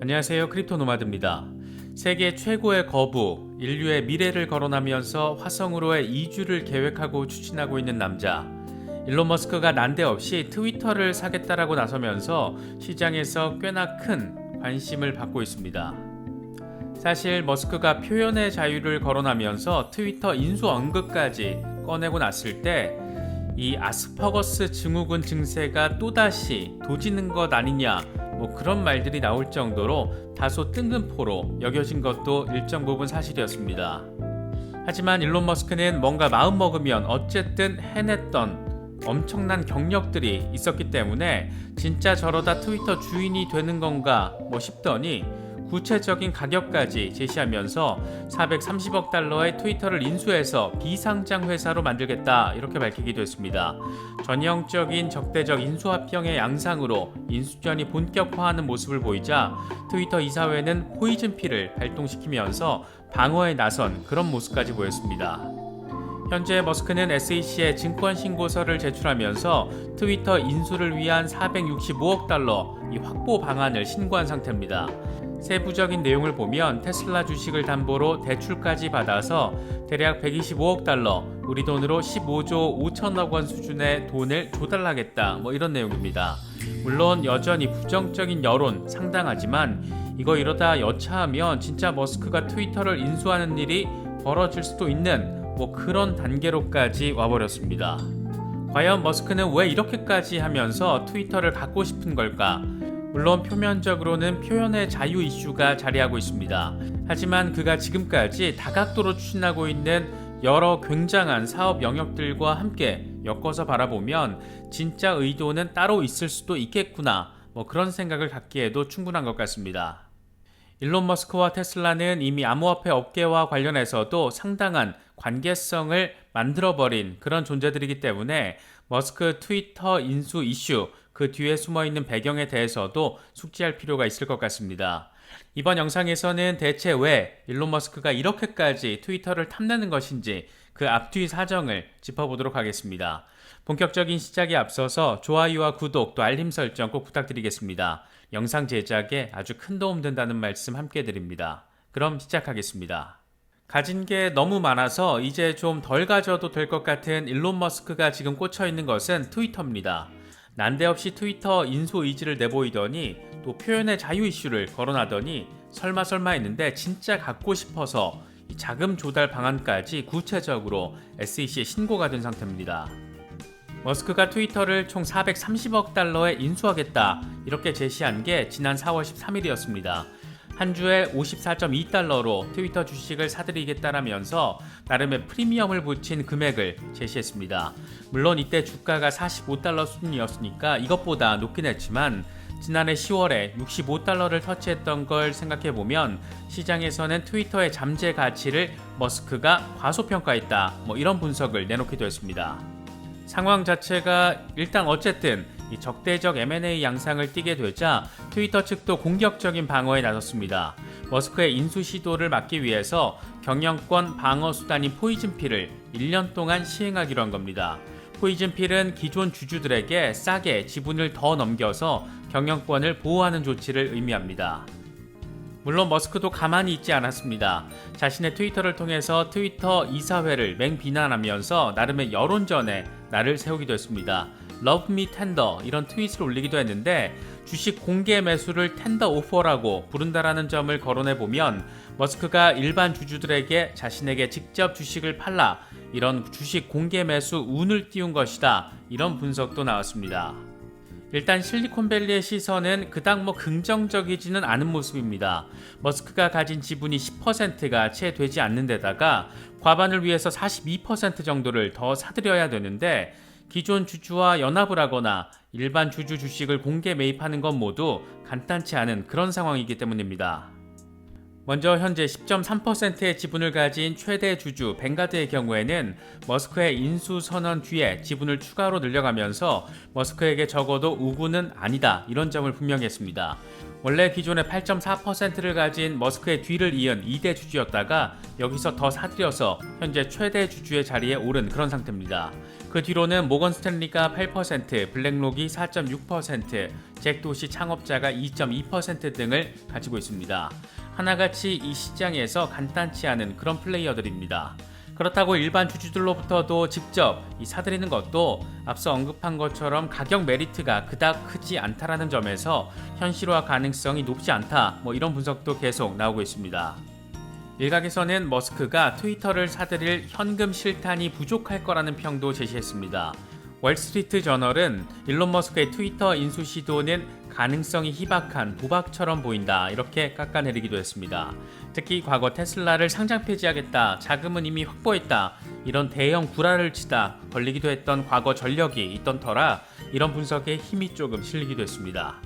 안녕하세요. 크립토 노마드입니다. 세계 최고의 거부, 인류의 미래를 거론하면서 화성으로의 이주를 계획하고 추진하고 있는 남자. 일론 머스크가 난데없이 트위터를 사겠다라고 나서면서 시장에서 꽤나 큰 관심을 받고 있습니다. 사실 머스크가 표현의 자유를 거론하면서 트위터 인수 언급까지 꺼내고 났을 때 이 아스퍼거스 증후군 증세가 또다시 도지는 것 아니냐 뭐 그런 말들이 나올 정도로 다소 뜬금포로 여겨진 것도 일정 부분 사실이었습니다. 하지만 일론 머스크는 뭔가 마음 먹으면 어쨌든 해냈던 엄청난 경력들이 있었기 때문에 진짜 저러다 트위터 주인이 되는 건가 뭐 싶더니 구체적인 가격까지 제시하면서 430억 달러의 트위터를 인수해서 비상장 회사로 만들겠다 이렇게 밝히기도 했습니다. 전형적인 적대적 인수합병의 양상으로 인수전이 본격화하는 모습을 보이자 트위터 이사회는 포이즌 피를 발동시키면서 방어에 나선 그런 모습까지 보였습니다. 현재 머스크는 SEC에 증권 신고서를 제출하면서 트위터 인수를 위한 465억 달러 이 확보 방안을 신고한 상태입니다. 세부적인 내용을 보면 테슬라 주식을 담보로 대출까지 받아서 대략 125억 달러, 우리 돈으로 15조 5천억 원 수준의 돈을 조달하겠다. 뭐 이런 내용입니다. 물론 여전히 부정적인 여론 상당하지만 이거 이러다 여차하면 진짜 머스크가 트위터를 인수하는 일이 벌어질 수도 있는 뭐 그런 단계로까지 와버렸습니다. 과연 머스크는 왜 이렇게까지 하면서 트위터를 갖고 싶은 걸까? 물론 표면적으로는 표현의 자유 이슈가 자리하고 있습니다. 하지만 그가 지금까지 다각도로 추진하고 있는 여러 굉장한 사업 영역들과 함께 엮어서 바라보면 진짜 의도는 따로 있을 수도 있겠구나. 뭐 그런 생각을 갖기에도 충분한 것 같습니다. 일론 머스크와 테슬라는 이미 암호화폐 업계와 관련해서도 상당한 관계성을 만들어버린 그런 존재들이기 때문에 머스크 트위터 인수 이슈 그 뒤에 숨어 있는 배경에 대해서도 숙지할 필요가 있을 것 같습니다. 이번 영상에서는 대체 왜 일론 머스크가 이렇게까지 트위터를 탐내는 것인지 그 앞뒤 사정을 짚어보도록 하겠습니다. 본격적인 시작에 앞서서 좋아요와 구독 또 알림 설정 꼭 부탁드리겠습니다. 영상 제작에 아주 큰 도움 된다는 말씀 함께 드립니다. 그럼 시작하겠습니다. 가진 게 너무 많아서 이제 좀 덜 가져도 될 것 같은 일론 머스크가 지금 꽂혀 있는 것은 트위터입니다. 난데없이 트위터 인수 의지를 내보이더니 또 표현의 자유 이슈를 거론하더니 설마 설마 했는데 진짜 갖고 싶어서 자금 조달 방안까지 구체적으로 SEC에 신고가 된 상태입니다. 머스크가 트위터를 총 430억 달러에 인수하겠다 이렇게 제시한 게 지난 4월 13일이었습니다. 한 주에 54.2달러로 트위터 주식을 사들이겠다라면서 나름의 프리미엄을 붙인 금액을 제시했습니다. 물론 이때 주가가 45달러 수준이었으니까 이것보다 높긴 했지만 지난해 10월에 65달러를 터치했던 걸 생각해보면 시장에서는 트위터의 잠재 가치를 머스크가 과소평가했다. 뭐 이런 분석을 내놓기도 했습니다. 상황 자체가 일단 어쨌든 이 적대적 M&A 양상을 띠게 되자 트위터 측도 공격적인 방어에 나섰습니다. 머스크의 인수 시도를 막기 위해서 경영권 방어 수단인 포이즌필을 1년 동안 시행하기로 한 겁니다. 포이즌필은 기존 주주들에게 싸게 지분을 더 넘겨서 경영권을 보호하는 조치를 의미합니다. 물론 머스크도 가만히 있지 않았습니다. 자신의 트위터를 통해서 트위터 이사회를 맹비난하면서 나름의 여론전에 나를 세우기도 했습니다. Love Me Tender 이런 트윗을 올리기도 했는데 주식 공개 매수를 텐더 오퍼라고 부른다라는 점을 거론해 보면 머스크가 일반 주주들에게 자신에게 직접 주식을 팔라 이런 주식 공개 매수 운을 띄운 것이다 이런 분석도 나왔습니다. 일단 실리콘밸리의 시선은 그닥 뭐 긍정적이지는 않은 모습입니다. 머스크가 가진 지분이 10%가 채 되지 않는 데다가 과반을 위해서 42% 정도를 더 사들여야 되는데 기존 주주와 연합을 하거나 일반 주주 주식을 공개 매입하는 건 모두 간단치 않은 그런 상황이기 때문입니다. 먼저 현재 10.3%의 지분을 가진 최대 주주 뱅가드의 경우에는 머스크의 인수 선언 뒤에 지분을 추가로 늘려가면서 머스크에게 적어도 우군은 아니다 이런 점을 분명히 했습니다. 원래 기존의 8.4%를 가진 머스크의 뒤를 이은 2대 주주였다가 여기서 더 사들여서 현재 최대 주주의 자리에 오른 그런 상태입니다. 그 뒤로는 모건 스탠리가 8%, 블랙록이 4.6%, 잭도시 창업자가 2.2% 등을 가지고 있습니다. 하나같이 이 시장에서 간단치 않은 그런 플레이어들입니다. 그렇다고 일반 주주들로부터도 직접 이 사들이는 것도 앞서 언급한 것처럼 가격 메리트가 그닥 크지 않다라는 점에서 현실화 가능성이 높지 않다. 뭐 이런 분석도 계속 나오고 있습니다. 일각에서는 머스크가 트위터를 사들일 현금 실탄이 부족할 거라는 평도 제시했습니다. 월스트리트 저널은 일론 머스크의 트위터 인수 시도는 가능성이 희박한 도박처럼 보인다 이렇게 깎아내리기도 했습니다. 특히 과거 테슬라를 상장 폐지하겠다, 자금은 이미 확보했다 이런 대형 구라를 치다 걸리기도 했던 과거 전력이 있던 터라 이런 분석에 힘이 조금 실리기도 했습니다.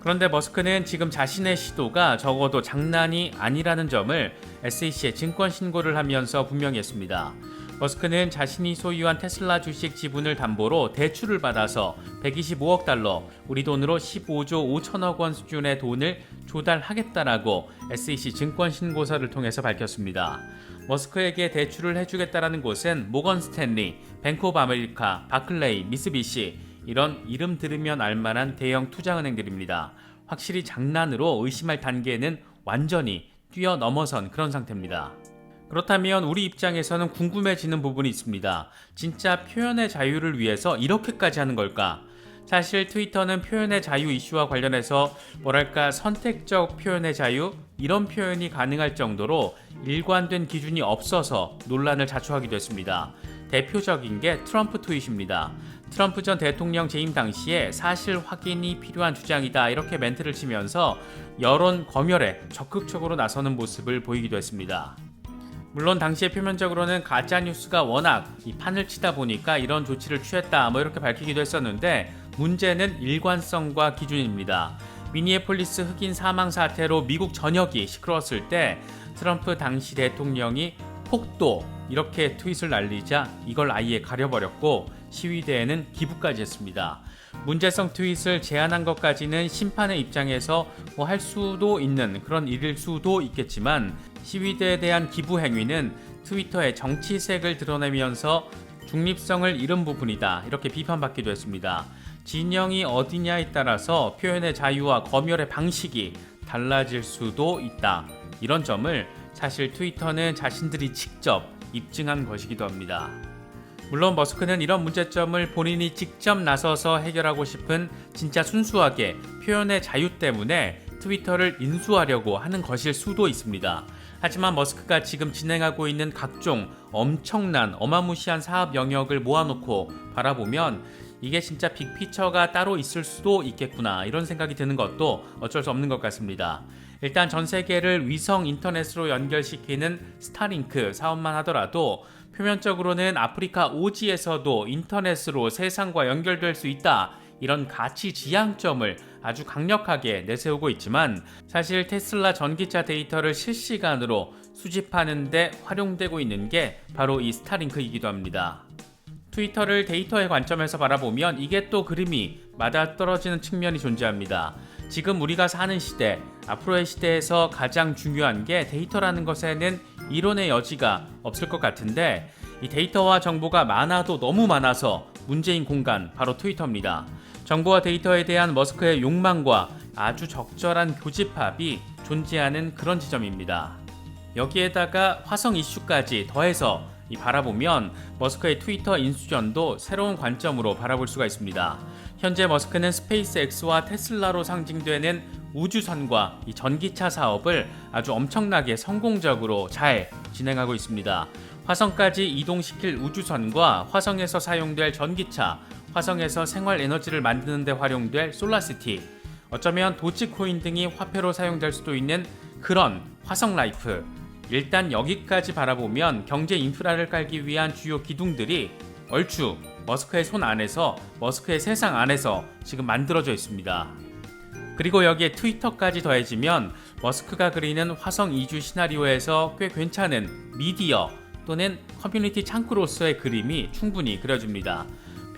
그런데 머스크는 지금 자신의 시도가 적어도 장난이 아니라는 점을 SEC에 증권 신고를 하면서 분명히 했습니다. 머스크는 자신이 소유한 테슬라 주식 지분을 담보로 대출을 받아서 125억 달러, 우리 돈으로 15조 5천억 원 수준의 돈을 조달하겠다라고 SEC 증권 신고서를 통해서 밝혔습니다. 머스크에게 대출을 해주겠다라는 곳은 모건 스탠리, 뱅크 오브 아메리카, 바클레이, 미쓰비시 이런 이름 들으면 알만한 대형 투자은행들입니다. 확실히 장난으로 의심할 단계는 완전히 뛰어넘어선 그런 상태입니다. 그렇다면 우리 입장에서는 궁금해지는 부분이 있습니다. 진짜 표현의 자유를 위해서 이렇게까지 하는 걸까? 사실 트위터는 표현의 자유 이슈와 관련해서 뭐랄까 선택적 표현의 자유 이런 표현이 가능할 정도로 일관된 기준이 없어서 논란을 자초하기도 했습니다. 대표적인 게 트럼프 트윗입니다. 트럼프 전 대통령 재임 당시에 사실 확인이 필요한 주장이다 이렇게 멘트를 치면서 여론 검열에 적극적으로 나서는 모습을 보이기도 했습니다. 물론 당시에 표면적으로는 가짜 뉴스가 워낙 이 판을 치다 보니까 이런 조치를 취했다 뭐 이렇게 밝히기도 했었는데 문제는 일관성과 기준입니다. 미니애폴리스 흑인 사망 사태로 미국 전역이 시끄러웠을 때 트럼프 당시 대통령이 폭도 이렇게 트윗을 날리자 이걸 아예 가려버렸고 시위대에는 기부까지 했습니다. 문제성 트윗을 제안한 것까지는 심판의 입장에서 뭐 할 수도 있는 그런 일일 수도 있겠지만 시위대에 대한 기부 행위는 트위터의 정치색을 드러내면서 중립성을 잃은 부분이다 이렇게 비판받기도 했습니다. 진영이 어디냐에 따라서 표현의 자유와 검열의 방식이 달라질 수도 있다. 이런 점을 사실 트위터는 자신들이 직접 입증한 것이기도 합니다. 물론 머스크는 이런 문제점을 본인이 직접 나서서 해결하고 싶은 진짜 순수하게 표현의 자유 때문에 트위터를 인수하려고 하는 것일 수도 있습니다. 하지만 머스크가 지금 진행하고 있는 각종 엄청난 어마무시한 사업 영역을 모아놓고 바라보면 이게 진짜 빅피처가 따로 있을 수도 있겠구나 이런 생각이 드는 것도 어쩔 수 없는 것 같습니다. 일단 전 세계를 위성 인터넷으로 연결시키는 스타링크 사업만 하더라도 표면적으로는 아프리카 오지에서도 인터넷으로 세상과 연결될 수 있다. 이런 가치 지향점을 아주 강력하게 내세우고 있지만 사실 테슬라 전기차 데이터를 실시간으로 수집하는데 활용되고 있는 게 바로 이 스타링크이기도 합니다. 트위터를 데이터의 관점에서 바라보면 이게 또 그림이 맞아떨어지는 측면이 존재합니다. 지금 우리가 사는 시대, 앞으로의 시대에서 가장 중요한 게 데이터라는 것에는 이론의 여지가 없을 것 같은데 이 데이터와 정보가 많아도 너무 많아서 문제인 공간 바로 트위터입니다. 정보와 데이터에 대한 머스크의 욕망과 아주 적절한 교집합이 존재하는 그런 지점입니다. 여기에다가 화성 이슈까지 더해서 이 바라보면 머스크의 트위터 인수전도 새로운 관점으로 바라볼 수가 있습니다. 현재 머스크는 스페이스X와 테슬라로 상징되는 우주선과 이 전기차 사업을 아주 엄청나게 성공적으로 잘 진행하고 있습니다. 화성까지 이동시킬 우주선과 화성에서 사용될 전기차, 화성에서 생활 에너지를 만드는 데 활용될 솔라시티, 어쩌면 도치코인 등이 화폐로 사용될 수도 있는 그런 화성 라이프, 일단 여기까지 바라보면 경제 인프라를 깔기 위한 주요 기둥들이 얼추 머스크의 손 안에서 머스크의 세상 안에서 지금 만들어져 있습니다. 그리고 여기에 트위터까지 더해지면 머스크가 그리는 화성 이주 시나리오에서 꽤 괜찮은 미디어 또는 커뮤니티 창구로서의 그림이 충분히 그려집니다.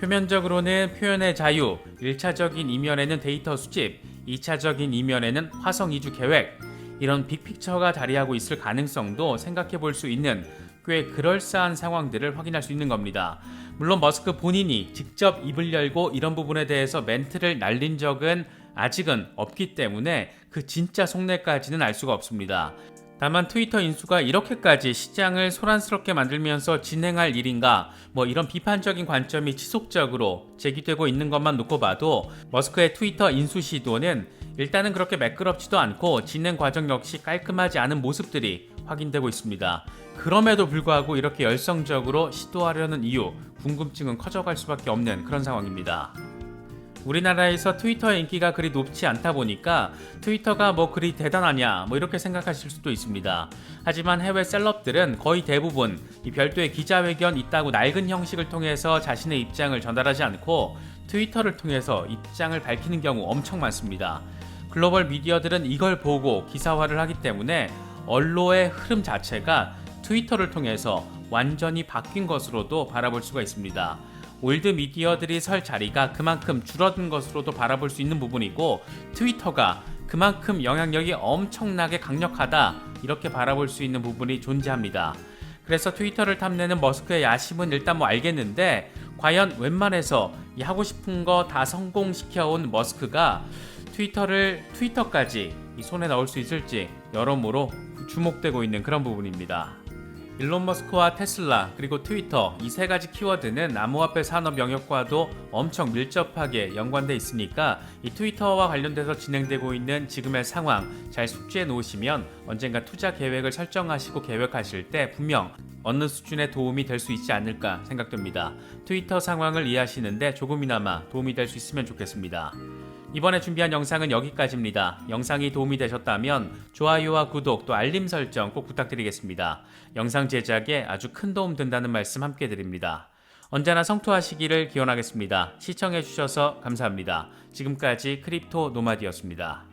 표면적으로는 표현의 자유, 1차적인 이면에는 데이터 수집, 2차적인 이면에는 화성 이주 계획, 이런 빅픽처가 자리하고 있을 가능성도 생각해 볼 수 있는 꽤 그럴싸한 상황들을 확인할 수 있는 겁니다. 물론 머스크 본인이 직접 입을 열고 이런 부분에 대해서 멘트를 날린 적은 아직은 없기 때문에 그 진짜 속내까지는 알 수가 없습니다. 다만 트위터 인수가 이렇게까지 시장을 소란스럽게 만들면서 진행할 일인가 뭐 이런 비판적인 관점이 지속적으로 제기되고 있는 것만 놓고 봐도 머스크의 트위터 인수 시도는 일단은 그렇게 매끄럽지도 않고 진행 과정 역시 깔끔하지 않은 모습들이 확인되고 있습니다. 그럼에도 불구하고 이렇게 열성적으로 시도하려는 이유 궁금증은 커져갈 수밖에 없는 그런 상황입니다. 우리나라에서 트위터의 인기가 그리 높지 않다 보니까 트위터가 뭐 그리 대단하냐 뭐 이렇게 생각하실 수도 있습니다. 하지만 해외 셀럽들은 거의 대부분 이 별도의 기자회견 있다고 낡은 형식을 통해서 자신의 입장을 전달하지 않고 트위터를 통해서 입장을 밝히는 경우 엄청 많습니다. 글로벌 미디어들은 이걸 보고 기사화를 하기 때문에 언론의 흐름 자체가 트위터를 통해서 완전히 바뀐 것으로도 바라볼 수가 있습니다. 올드 미디어들이 설 자리가 그만큼 줄어든 것으로도 바라볼 수 있는 부분이고 트위터가 그만큼 영향력이 엄청나게 강력하다 이렇게 바라볼 수 있는 부분이 존재합니다. 그래서 트위터를 탐내는 머스크의 야심은 일단 뭐 알겠는데 과연 웬만해서 이 하고 싶은 거 다 성공시켜온 머스크가 트위터를 트위터까지 이 손에 넣을 수 있을지 여러모로 주목되고 있는 그런 부분입니다. 일론 머스크와 테슬라 그리고 트위터 이 세 가지 키워드는 암호화폐 산업 영역과도 엄청 밀접하게 연관돼 있으니까 이 트위터와 관련돼서 진행되고 있는 지금의 상황 잘 숙지해 놓으시면 언젠가 투자 계획을 설정하시고 계획하실 때 분명 어느 수준의 도움이 될 수 있지 않을까 생각됩니다. 트위터 상황을 이해하시는데 조금이나마 도움이 될 수 있으면 좋겠습니다. 이번에 준비한 영상은 여기까지입니다. 영상이 도움이 되셨다면 좋아요와 구독 또 알림 설정 꼭 부탁드리겠습니다. 영상 제작에 아주 큰 도움 된다는 말씀 함께 드립니다. 언제나 성투하시기를 기원하겠습니다. 시청해주셔서 감사합니다. 지금까지 크립토 노마디였습니다.